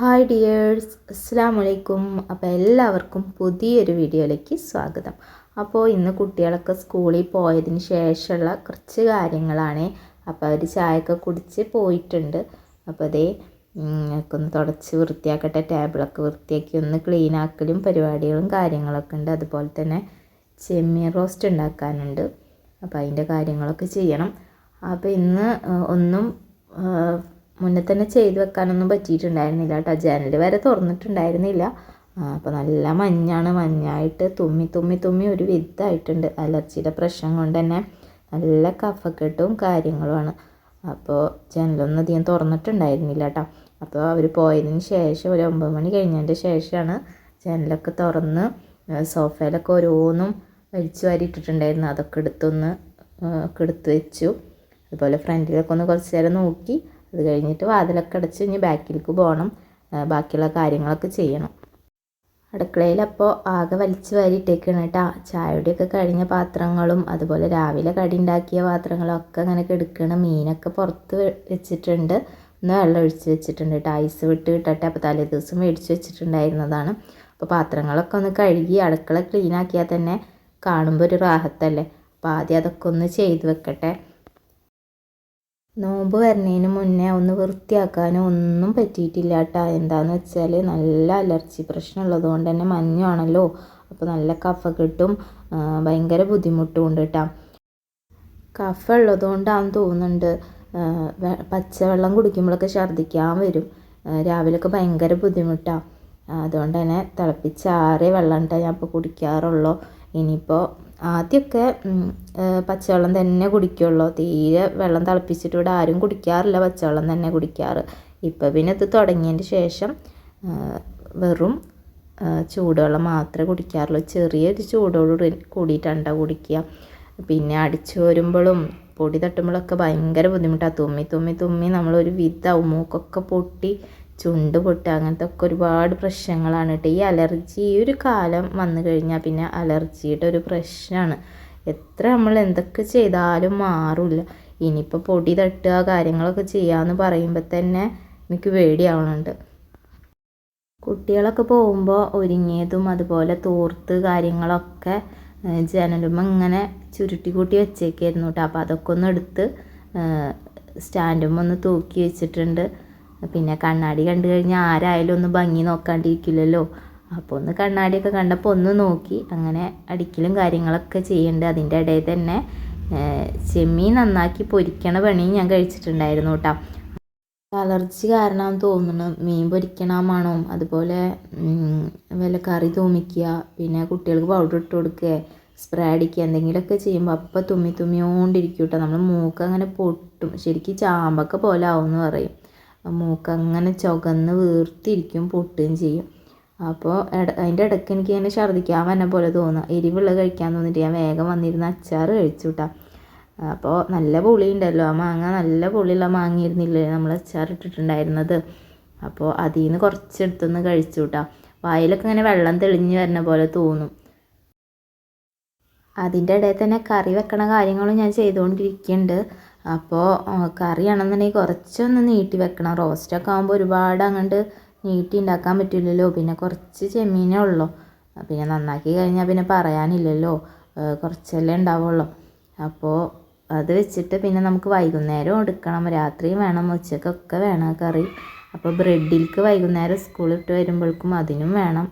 Hi dears അസ്സാം വലൈക്കും അപ്പോൾ എല്ലാവർക്കും പുതിയൊരു വീഡിയോയിലേക്ക് സ്വാഗതം. അപ്പോൾ ഇന്ന് കുട്ടികളൊക്കെ സ്കൂളിൽ പോയതിന് ശേഷമുള്ള കുറച്ച് കാര്യങ്ങളാണ്. അപ്പോൾ അവർ ചായയൊക്കെ കുടിച്ച് പോയിട്ടുണ്ട്. അപ്പോൾ അതേ ഒക്കെ ഒന്ന് തുടച്ച് വൃത്തിയാക്കട്ടെ. ടേബിളൊക്കെ വൃത്തിയാക്കി ഒന്ന് ക്ലീൻ ആക്കലും പരിപാടികളും കാര്യങ്ങളൊക്കെ ഉണ്ട്. അതുപോലെ തന്നെ ചെമ്മീൻ റോസ്റ്റ് ഉണ്ടാക്കാനുണ്ട്. അപ്പോൾ അതിന്റെ കാര്യങ്ങളൊക്കെ ചെയ്യണം. അപ്പോൾ ഇന്ന് ഒന്നും മുന്നേ തന്നെ ചെയ്ത് വെക്കാനൊന്നും പറ്റിയിട്ടുണ്ടായിരുന്നില്ല കേട്ടോ. ജനൽ വരെ തുറന്നിട്ടുണ്ടായിരുന്നില്ല. അപ്പോൾ നല്ല മഞ്ഞാണ്. മഞ്ഞായിട്ട് തുമ്മി തുമ്മി തുമ്മി ഒരു വിധമായിട്ടുണ്ട് അലർജിയുടെ പ്രശ്നം കൊണ്ട് തന്നെ നല്ല കഫക്കെട്ടും കാര്യങ്ങളുമാണ്. അപ്പോൾ ജനലൊന്നും അധികം തുറന്നിട്ടുണ്ടായിരുന്നില്ല കേട്ടോ. അപ്പോൾ അവർ പോയതിന് ശേഷം ഒരു ഒമ്പത് മണി കഴിഞ്ഞതിന്റെ ശേഷമാണ് ജനലൊക്കെ തുറന്ന് സോഫയിലൊക്കെ ഓരോന്നും വലിച്ചു വാരി ഇട്ടിട്ടുണ്ടായിരുന്നു. അതൊക്കെ എടുത്തൊന്ന് ഒക്കെ വെച്ചു. അതുപോലെ ഫ്രണ്ടിലൊക്കെ ഒന്ന് കുറച്ച് നേരം നോക്കി. അത് കഴിഞ്ഞിട്ട് വാതിലൊക്കെ അടച്ച് ഇനി ബാക്കിലേക്ക് പോകണം. ബാക്കിയുള്ള കാര്യങ്ങളൊക്കെ ചെയ്യണം. അടുക്കളയിൽ അപ്പോൾ ആകെ വലിച്ചു വാരിയിട്ടേക്കാണ് കേട്ടോ. ചായയുടെയൊക്കെ കഴിഞ്ഞ പാത്രങ്ങളും അതുപോലെ രാവിലെ കടി ഉണ്ടാക്കിയ പാത്രങ്ങളൊക്കെ അങ്ങനെ കെടുക്കണം. മീനൊക്കെ പുറത്ത് വെച്ചിട്ടുണ്ട്. ഒന്ന് വെള്ളം ഒഴിച്ച് വെച്ചിട്ടുണ്ട് കേട്ടോ. ഐസ് വിട്ട് കിട്ടട്ടെ. അപ്പോൾ തലേ ദിവസം മേടിച്ച് വെച്ചിട്ടുണ്ടായിരുന്നതാണ്. അപ്പോൾ പാത്രങ്ങളൊക്കെ ഒന്ന് കഴുകി അടുക്കള ക്ലീൻ ആക്കിയാൽ തന്നെ കാണുമ്പോൾ ഒരു റാഹത്തല്ലേ? അപ്പോൾ ആദ്യം അതൊക്കെ ഒന്ന് ചെയ്ത് വെക്കട്ടെ. നോമ്പ് വരുന്നതിന് മുന്നേ ഒന്ന് വൃത്തിയാക്കാനോ ഒന്നും പറ്റിയിട്ടില്ല കേട്ടോ എന്താണെന്ന് വെച്ചാൽ നല്ല അലർജി പ്രശ്നമുള്ളത് കൊണ്ട് തന്നെ മഞ്ഞാണല്ലോ അപ്പോൾ നല്ല കഫ കിട്ടും. ഭയങ്കര ബുദ്ധിമുട്ടും ഉണ്ട് കേട്ടോ കഫ ഉള്ളത് കൊണ്ടാണെന്ന് തോന്നുന്നുണ്ട്. പച്ചവെള്ളം കുടിക്കുമ്പോഴൊക്കെ ഛർദ്ദിക്കാൻ വരും. രാവിലെയൊക്കെ ഭയങ്കര ബുദ്ധിമുട്ടാണ് അതുകൊണ്ട് തന്നെ തിളപ്പിച്ചാറിയ വെള്ളം കേട്ടോ ഞാൻ ഇപ്പോൾ കുടിക്കാറുള്ളൂ. ഇനിയിപ്പോൾ ആദ്യമൊക്കെ പച്ചവെള്ളം തന്നെ കുടിക്കുള്ളൂ. തീരെ വെള്ളം തിളപ്പിച്ചിട്ട് ഇവിടെ ആരും കുടിക്കാറില്ല പച്ചവെള്ളം തന്നെ കുടിക്കാറ്. ഇപ്പോൾ പിന്നെ ഇത് തുടങ്ങിയതിന് ശേഷം വെറും ചൂടുവെള്ളം മാത്രമേ കുടിക്കാറുള്ളൂ. ചെറിയൊരു ചൂടോട് കൂടിയിട്ടാണ് കുടിക്കുക. പിന്നെ അടിച്ചു വരുമ്പോഴും പൊടി തട്ടുമ്പോഴൊക്കെ ഭയങ്കര ബുദ്ധിമുട്ടാണ്. തുമ്മി തുമ്മി തുമ്മി നമ്മളൊരു വിധാവും മൂക്കൊക്കെ പൊട്ടി ചുണ്ട് പൊട്ടുക അങ്ങനത്തെ ഒക്കെ ഒരുപാട് പ്രശ്നങ്ങളാണ് കേട്ടോ. ഈ അലർജി ഈ ഒരു കാലം വന്നു കഴിഞ്ഞാൽ പിന്നെ അലർജിയുടെ ഒരു പ്രശ്നമാണ്. എത്ര നമ്മൾ എന്തൊക്കെ ചെയ്താലും മാറില്ല. ഇനിയിപ്പോൾ പൊടി തട്ടുക കാര്യങ്ങളൊക്കെ ചെയ്യാമെന്ന് പറയുമ്പോൾ തന്നെ എനിക്ക് വേടിയാവണുണ്ട് കുട്ടികളൊക്കെ പോകുമ്പോൾ ഒരുങ്ങിയതും അതുപോലെ തോർത്ത് കാര്യങ്ങളൊക്കെ ജനലുമ്പോൾ ഇങ്ങനെ ചുരുട്ടി കൂട്ടി വെച്ചേക്കായിരുന്നു കേട്ടോ. അപ്പോൾ അതൊക്കെ ഒന്ന് എടുത്ത് സ്റ്റാൻഡും ഒന്ന് തൂക്കി വെച്ചിട്ടുണ്ട്. പിന്നെ കണ്ണാടി കണ്ടു കഴിഞ്ഞാൽ ആരായാലും ഒന്ന് ഭംഗി നോക്കാണ്ടിരിക്കില്ലല്ലോ. അപ്പോൾ ഒന്ന് കണ്ണാടിയൊക്കെ കണ്ടപ്പോൾ ഒന്ന് നോക്കി. അങ്ങനെ അടിക്കലും കാര്യങ്ങളൊക്കെ ചെയ്യേണ്ട. അതിന്റെ ഇടയിൽ തന്നെ ചെമ്മീൻ നന്നാക്കി പൊരിക്കണ പണി ഞാൻ കഴിച്ചിട്ടുണ്ടായിരുന്നു കേട്ടോ. അലർജി കാരണം തോന്നുന്നു. മീൻ പൊരിക്കണ മണവും. അതുപോലെ വല്ല കറി തൂമിക്കുക പിന്നെ കുട്ടികൾക്ക് പൗഡർ ഇട്ട് കൊടുക്കുക സ്പ്രേ അടിക്കുക എന്തെങ്കിലുമൊക്കെ ചെയ്യുമ്പോൾ അപ്പം തുമ്മി തുമ്മിയോണ്ടിരിക്കും കേട്ടോ. നമ്മൾ മൂക്ക് അങ്ങനെ പൊട്ടും. ശരിക്കും ചാമ്പക്ക പോലെ ആവും എന്ന് പറയും. മൂക്ക് അങ്ങനെ ചുകന്ന് വീർത്തിരിക്കും പൊട്ടുകയും ചെയ്യും. അപ്പോൾ അതിന്റെ ഇടയ്ക്ക് എനിക്ക് ഇങ്ങനെ ഛർദ്ദിക്കാൻ വന്ന പോലെ തോന്നുക എരിവുള്ള കഴിക്കാൻ തോന്നിയിട്ട് ഞാൻ വേഗം വന്നിരുന്ന അച്ചാർ കഴിച്ചു കേട്ടോ അപ്പോൾ നല്ല പുളി ഉണ്ടല്ലോ ആ മാങ്ങ നല്ല പുളിയുള്ള മാങ്ങയിരുന്നില്ലേ നമ്മൾ അച്ചാർ ഇട്ടിട്ടുണ്ടായിരുന്നത്? അപ്പോൾ അതിൽ നിന്ന് കുറച്ചെടുത്തൊന്ന് കഴിച്ചു കേട്ടോ വായിലൊക്കെ ഇങ്ങനെ വെള്ളം തെളിഞ്ഞ് വരുന്ന പോലെ തോന്നും. അതിന്റെ ഇടയിൽ തന്നെ കറി വെക്കണ കാര്യങ്ങളും ഞാൻ ചെയ്തുകൊണ്ടിരിക്കുന്നുണ്ട്. അപ്പോൾ കറിയാണെന്നുണ്ടെങ്കിൽ കുറച്ചൊന്ന് നീട്ടി വെക്കണം. റോസ്റ്റൊക്കെ ആകുമ്പോൾ ഒരുപാട് അങ്ങോട്ട് നീട്ടി ഉണ്ടാക്കാൻ പറ്റില്ലല്ലോ. പിന്നെ കുറച്ച് ചെമ്മീനേ ഉള്ളൂ. പിന്നെ നന്നാക്കി കഴിഞ്ഞാൽ പിന്നെ പറയാനില്ലല്ലോ. കുറച്ചല്ലേ ഉണ്ടാവുള്ളൂ. അപ്പോൾ അത് വെച്ചിട്ട് പിന്നെ നമുക്ക് വൈകുന്നേരം എടുക്കണം. രാത്രിയും വേണം ഉച്ചക്കൊക്കെ വേണം കറി. അപ്പോൾ ബ്രെഡിലേക്ക് വൈകുന്നേരം സ്കൂളിൽ ഇട്ട് വരുമ്പോഴേക്കും അതിനും വേണം.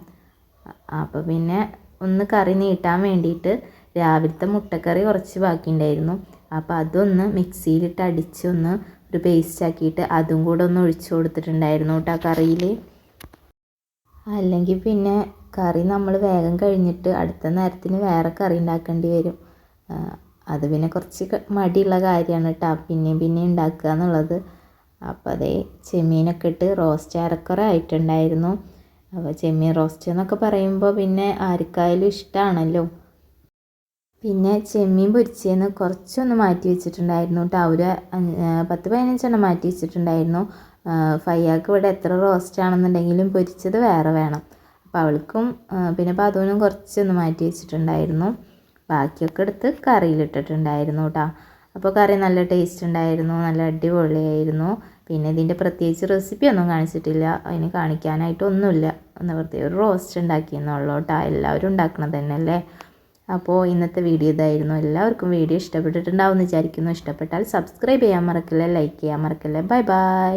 അപ്പോൾ പിന്നെ ഒന്ന് കറി നീട്ടാൻ വേണ്ടിയിട്ട് രാവിലത്തെ മുട്ടക്കറി കുറച്ച് ബാക്കിയുണ്ടായിരുന്നു. അപ്പോൾ അതൊന്ന് മിക്സിയിലിട്ട് അടിച്ചൊന്ന് ഒരു പേസ്റ്റ് ആക്കിയിട്ട് അതും കൂടെ ഒന്ന് ഒഴിച്ചു കൊടുത്തിട്ടുണ്ടായിരുന്നു കേട്ടോ ആ കറിയിൽ അല്ലെങ്കിൽ പിന്നെ കറി നമ്മൾ വേഗം കഴിഞ്ഞിട്ട് അടുത്ത നേരത്തിന് വേറെ കറി ഉണ്ടാക്കേണ്ടി വരും. അത് പിന്നെ കുറച്ച് മടിയുള്ള കാര്യമാണ് കേട്ടോ. പിന്നെയും പിന്നെയും ഉണ്ടാക്കുക എന്നുള്ളത്. അപ്പോൾ അതേ ചെമ്മീനൊക്കെ ഇട്ട് റോസ്റ്റ് അരക്കുറ ആയിട്ടുണ്ടായിരുന്നു. അപ്പോൾ ചെമ്മീൻ റോസ്റ്റ് എന്നൊക്കെ പറയുമ്പോൾ പിന്നെ ആർക്കായാലും ഇഷ്ടമാണല്ലോ പിന്നെ ചെമ്മീൻ പൊരിച്ചതിന് കുറച്ചൊന്ന് മാറ്റി വെച്ചിട്ടുണ്ടായിരുന്നു കേട്ടോ ഒരു പത്ത് പതിനഞ്ചെണ്ണം മാറ്റി വെച്ചിട്ടുണ്ടായിരുന്നു. ഫയ്യാക്ക് ഇവിടെ എത്ര റോസ്റ്റ് ആണെന്നുണ്ടെങ്കിലും പൊരിച്ചത് വേറെ വേണം. അപ്പോൾ അവൾക്കും പിന്നെ പതുവിനും കുറച്ചൊന്ന് മാറ്റി വെച്ചിട്ടുണ്ടായിരുന്നു. ബാക്കിയൊക്കെ എടുത്ത് കറിയിലിട്ടിട്ടുണ്ടായിരുന്നു കേട്ടോ അപ്പോൾ കറി നല്ല ടേസ്റ്റ് ഉണ്ടായിരുന്നു നല്ല അടിപൊളിയായിരുന്നു. പിന്നെ ഇതിന്റെ പ്രത്യേകിച്ച് റെസിപ്പി ഒന്നും കാണിച്ചിട്ടില്ല. അതിന് കാണിക്കാനായിട്ടൊന്നുമില്ല. ഒന്ന് പ്രത്യേക ഒരു റോസ്റ്റ് ഉണ്ടാക്കിയെന്നുള്ളൂ കേട്ടോ എല്ലാവരും ഉണ്ടാക്കണത് തന്നെയല്ലേ? അപ്പോൾ ഇന്നത്തെ വീഡിയോ ഇതായിരുന്നു. എല്ലാവർക്കും വീഡിയോ ഇഷ്ടപ്പെട്ടിട്ടുണ്ടാവും എന്ന് വിചാരിക്കുന്നു. ഇഷ്ടപ്പെട്ടാൽ സബ്സ്ക്രൈബ് ചെയ്യാൻ മറക്കില്ല ലൈക്ക് ചെയ്യാൻ മറക്കില്ല. Bye bye